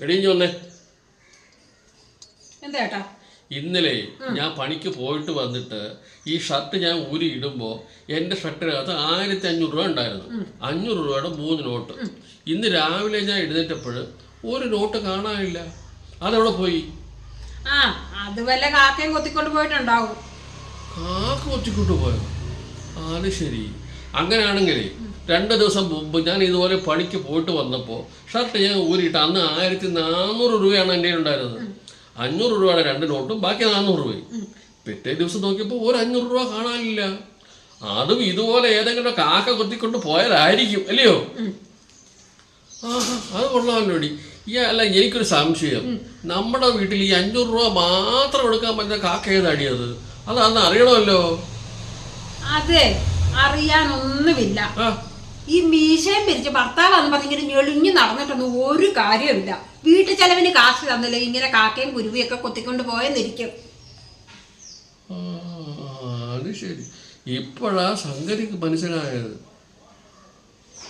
എടീഞ്ഞു വന്നേ. എന്താ ഇന്നലെ ഞാൻ പണിക്ക് പോയിട്ട് വന്നിട്ട് ഈ ഷർട്ട് ഞാൻ ഊരി ഇടുമ്പോൾ എന്റെ ഷർട്ടിനകത്ത് ആയിരത്തി അഞ്ഞൂറ് രൂപ ഉണ്ടായിരുന്നു. അഞ്ഞൂറ് രൂപയുടെ മൂന്ന് നോട്ട്. ഇന്ന് രാവിലെ ഞാൻ എഴുന്നേറ്റപ്പോൾ ഒരു നോട്ട് കാണാനില്ല. അതെവിടെ പോയി? ആ അത് വല്ല കാക്കയും കൊത്തിക്കൊണ്ട് പോയിട്ടുണ്ടാവും. കാക്ക കൊത്തിക്കൊണ്ട് പോയോ? അത് ശരി. അങ്ങനെയാണെങ്കിലേ രണ്ട് ദിവസം മുമ്പ് ഞാൻ ഇതുപോലെ പണിക്ക് പോയിട്ട് വന്നപ്പോൾ ഷർട്ട് ഞാൻ ഊരിയിട്ട് അന്ന് ആയിരത്തി നാനൂറ് രൂപയാണ് എന്റെ ഉണ്ടായിരുന്നത്. അഞ്ഞൂറ് രൂപയുടെ രണ്ട് നോട്ടും ബാക്കി നാനൂറ് രൂപയും പിറ്റേ ദിവസം നോക്കിയപ്പോൾ ഒരു അഞ്ഞൂറ് രൂപ കാണാനില്ല. അതും ഇതുപോലെ ഏതെങ്കിലും കാക്ക കൊത്തിക്കൊണ്ട് പോയതായിരിക്കും അല്ലയോ? ആഹാ അത് കൊള്ളാമല്ലോടി ഈ അല്ല എനിക്കൊരു സംശയം. നമ്മുടെ വീട്ടിൽ ഈ അഞ്ഞൂറ് രൂപ മാത്രം എടുക്കാൻ പറ്റുന്ന കാക്ക ഏതാടിയത് അത് അന്ന് അറിയണമല്ലോ. അതെ. അറിയാനൊന്നുമില്ല. ഈ മീശയും പിരിച്ച് ഭർത്താവാന്ന് പറഞ്ഞിങ്ങനെ ഞെളിഞ്ഞു നടന്നിട്ടൊന്നും ഒരു കാര്യമില്ല വീട്ടു ചെലവിന് കാശ് തന്നില്ല ഇങ്ങനെ കാക്കയും കുരുവിയൊക്കെ കൊത്തിക്കൊണ്ട് പോയെന്നിരിക്കും. അത് ശരി. ഇപ്പോഴാ സംഗതിക്ക് മനസ്സിലായത്.